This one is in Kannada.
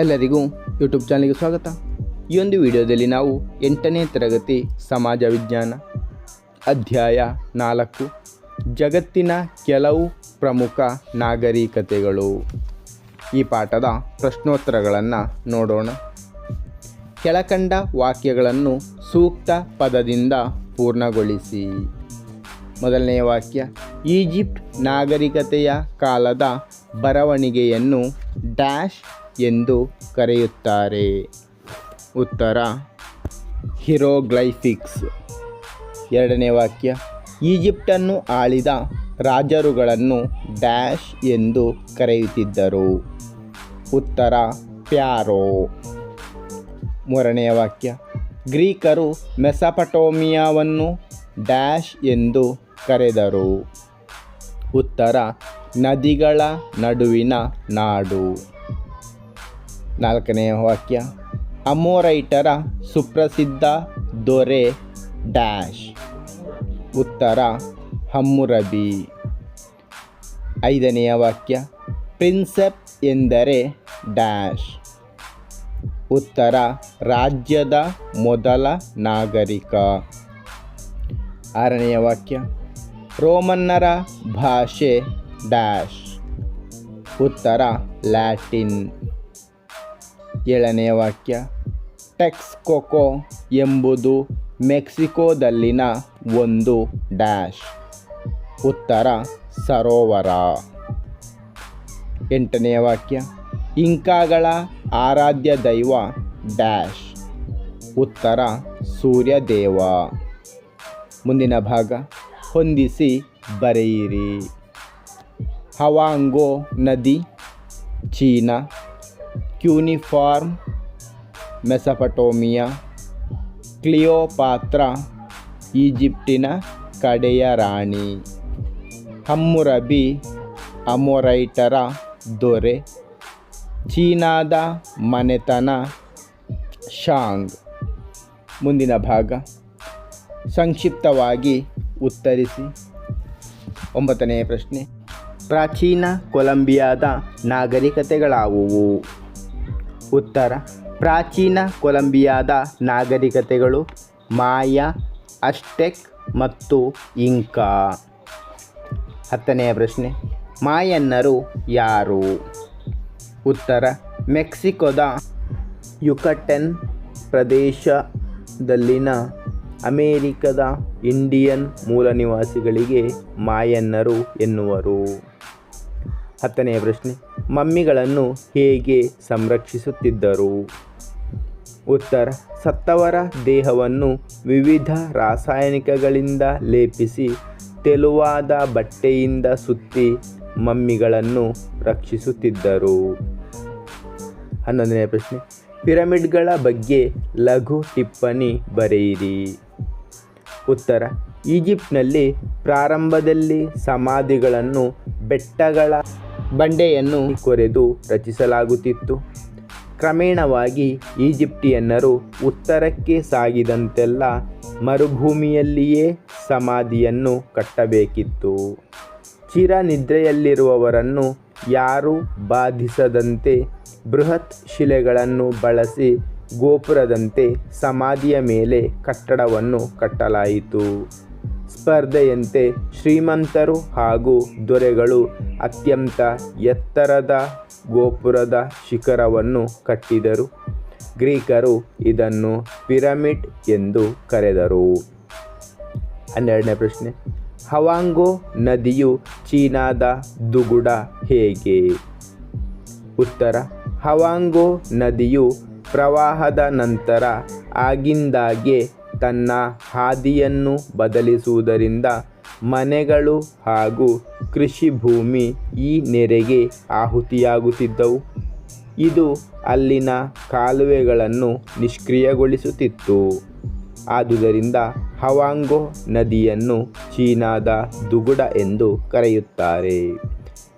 ಎಲ್ಲರಿಗೂ ಯೂಟ್ಯೂಬ್ ಚಾನಲ್ಗೆ ಸ್ವಾಗತ. ಈ ಒಂದು ವಿಡಿಯೋದಲ್ಲಿ ನಾವು ಎಂಟನೇ ತರಗತಿ ಸಮಾಜ ವಿಜ್ಞಾನ ಅಧ್ಯಾಯ ನಾಲ್ಕು, ಜಗತ್ತಿನ ಕೆಲವು ಪ್ರಮುಖ ನಾಗರಿಕತೆಗಳು. ಈ ಪಾಠದ ಪ್ರಶ್ನೋತ್ತರಗಳನ್ನು ನೋಡೋಣ. ಕೆಳಕಂಡ ವಾಕ್ಯಗಳನ್ನು ಸೂಕ್ತ ಪದದಿಂದ ಪೂರ್ಣಗೊಳಿಸಿ. ಮೊದಲನೆಯ ವಾಕ್ಯ, ಈಜಿಪ್ಟ್ ನಾಗರಿಕತೆಯ ಕಾಲದ ಬರವಣಿಗೆಯನ್ನು ಡ್ಯಾಶ್ ಎಂದು ಕರೆಯುತ್ತಾರೆ. ಉತ್ತರ, ಹಿರೋಗ್ಲೈಫಿಕ್ಸ್ ಎರಡನೇ ವಾಕ್ಯ, ಈಜಿಪ್ಟನ್ನು ಆಳಿದ ರಾಜರುಗಳನ್ನು ಡ್ಯಾಶ್ ಎಂದು ಕರೆಯುತ್ತಿದ್ದರು. ಉತ್ತರ, ಪ್ಯಾರೋ. ಮೂರನೆಯ ವಾಕ್ಯ, ಗ್ರೀಕರು ಮೆಸಪಟೋಮಿಯಾವನ್ನು ಡ್ಯಾಶ್ ಎಂದು ಕರೆದರು ಉತ್ತರ ನದಿಗಳ ನಡುವಿನ ನಾಡು. ನಾಲ್ಕನೆಯ ವಾಕ್ಯ. ಅಮೋರೈಟರ ಸುಪ್ರಸಿದ್ಧ ದೊರೆ ಡ್ಯಾಶ್. ಉತ್ತರ, ಹಮ್ಮುರಬಿ. ಐದನೆಯ ವಾಕ್ಯ. ಪ್ರಿನ್ಸೆಪ್ ಎಂದರೆ ಡ್ಯಾಶ್. ಉತ್ತರ, ರಾಜ್ಯದ ಮೊದಲ ನಾಗರಿಕ. ಆರನೆಯ ವಾಕ್ಯ. ರೋಮನ್ನರ ಭಾಷೆ ಡ್ಯಾಶ್. ಉತ್ತರ, ಲ್ಯಾಟಿನ್. ಏಳನೆಯ ವಾಕ್ಯ. ಟೆಕ್ಸ್ಕೊಕೊ ಎಂಬುದು ಮೆಕ್ಸಿಕೋದಲ್ಲಿನ ಒಂದು ಡ್ಯಾಶ್. ಉತ್ತರ, ಸರೋವರ. ಎಂಟನೆಯ ವಾಕ್ಯ. ಇಂಕಾಗಳ ಆರಾಧ್ಯ ದೈವ ಡ್ಯಾಶ್. ಉತ್ತರ, ಸೂರ್ಯದೇವ. ಮುಂದಿನ ಭಾಗ. ಹೊಂದಿಸಿ ಬರೆಯಿರಿ. ಹವಾಂಗೋ ನದಿ ಚೀನಾ ಕ್ಯೂನಿಫಾರ್ಮ್ ಮೆಸಪಟೋಮಿಯಾ ಕ್ಲಿಯೋಪಾತ್ರ ಈಜಿಪ್ಟಿನ ಕಡೆಯ ರಾಣಿ, ಹಮ್ಮುರಬಿ, ಅಮೊರೈಟರ ದೊರೆ, ಚೀನಾದ ಮನೆತನ, ಶಾಂಗ್. ಮುಂದಿನ ಭಾಗ, ಸಂಕ್ಷಿಪ್ತವಾಗಿ ಉತ್ತರಿಸಿ. ಒಂಬತ್ತನೆಯ ಪ್ರಶ್ನೆ. ಪ್ರಾಚೀನ ಕೊಲಂಬಿಯಾದ ನಾಗರಿಕತೆಗಳಾವುವು? ಉತ್ತರ, ಪ್ರಾಚೀನ ಕೊಲಂಬಿಯಾದ ನಾಗರಿಕತೆಗಳು ಮಾಯಾ ಅಸ್ಟೆಕ್ ಮತ್ತು ಇಂಕಾ. ಹತ್ತನೆಯ ಪ್ರಶ್ನೆ, ಮಾಯನ್ನರು ಯಾರು? ಉತ್ತರ, ಮೆಕ್ಸಿಕೋದ ಯುಕಟೆನ್ ಪ್ರದೇಶದಲ್ಲಿನ ಅಮೇರಿಕದ ಇಂಡಿಯನ್ ಮೂಲ ನಿವಾಸಿಗಳಿಗೆ ಮಾಯನ್ನರು ಎನ್ನುವರು. ಹತ್ತನೆಯ ಪ್ರಶ್ನೆ, ಮಮ್ಮಿಗಳನ್ನು ಹೇಗೆ ಸಂರಕ್ಷಿಸುತ್ತಿದ್ದರು? ಉತ್ತರ, ಸತ್ತವರ ದೇಹವನ್ನು ವಿವಿಧ ರಾಸಾಯನಿಕಗಳಿಂದ ಲೇಪಿಸಿ ತೆಳುವಾದ ಬಟ್ಟೆಯಿಂದ ಸುತ್ತಿ ಮಮ್ಮಿಗಳನ್ನು ರಕ್ಷಿಸುತ್ತಿದ್ದರು. ಹನ್ನೊಂದನೆಯ ಪ್ರಶ್ನೆ, ಪಿರಮಿಡ್ಗಳ ಬಗ್ಗೆ ಲಘು ಟಿಪ್ಪಣಿ ಬರೆಯಿರಿ. ಉತ್ತರ. ಈಜಿಪ್ಟ್ನಲ್ಲಿ ಪ್ರಾರಂಭದಲ್ಲಿ ಸಮಾಧಿಗಳನ್ನು ಬೆಟ್ಟಗಳ ಬಂಡೆಯನ್ನು ಕೊರೆದು ರಚಿಸಲಾಗುತ್ತಿತ್ತು. ಕ್ರಮೇಣವಾಗಿ ಈಜಿಪ್ಟಿಯನ್ನರು ಉತ್ತರಕ್ಕೆ ಸಾಗಿದಂತೆಲ್ಲ ಮರುಭೂಮಿಯಲ್ಲಿಯೇ ಸಮಾಧಿಯನ್ನು ಕಟ್ಟಬೇಕಿತ್ತು. ಚಿರನಿದ್ರೆಯಲ್ಲಿರುವವರನ್ನು ಯಾರೂ ಬಾಧಿಸದಂತೆ ಬೃಹತ್ ಶಿಲೆಗಳನ್ನು ಬಳಸಿ ಗೋಪುರದಂತೆ ಸಮಾಧಿಯ ಮೇಲೆ ಕಟ್ಟಡವನ್ನು ಕಟ್ಟಲಾಯಿತು. ಸ್ಪರ್ಧೆಯಂತೆ ಶ್ರೀಮಂತರು ಹಾಗೂ ದೊರೆಗಳು ಅತ್ಯಂತ ಎತ್ತರದ ಗೋಪುರದ ಶಿಖರವನ್ನು ಕಟ್ಟಿದರು. ಗ್ರೀಕರು ಇದನ್ನು ಪಿರಮಿಡ್ ಎಂದು ಕರೆದರು. ಹನ್ನೆರಡನೇ ಪ್ರಶ್ನೆ. ಹವಾಂಗೋ ನದಿಯು ಚೀನಾದ ದುಗುಡ ಹೇಗೆ? ಉತ್ತರ. ಹವಾಂಗೋ ನದಿಯು ಪ್ರವಾಹದ ನಂತರ ಆಗಿಂದಾಗೆ ತನ್ನ ಹಾದಿಯನ್ನು ಬದಲಿಸುವುದರಿಂದ ಮನೆಗಳು ಹಾಗೂ ಕೃಷಿ ಭೂಮಿ ಈ ನೆರೆಗೆ ಆಹುತಿಯಾಗುತ್ತಿದ್ದವು. ಇದು ಅಲ್ಲಿನ ಕಾಲುವೆಗಳನ್ನು ನಿಷ್ಕ್ರಿಯಗೊಳಿಸುತ್ತಿತ್ತು. ಆದುದರಿಂದ ಹವಾಂಗೋ ನದಿಯನ್ನು ಚೀನಾದ ದುಗುಡ ಎಂದು ಕರೆಯುತ್ತಾರೆ.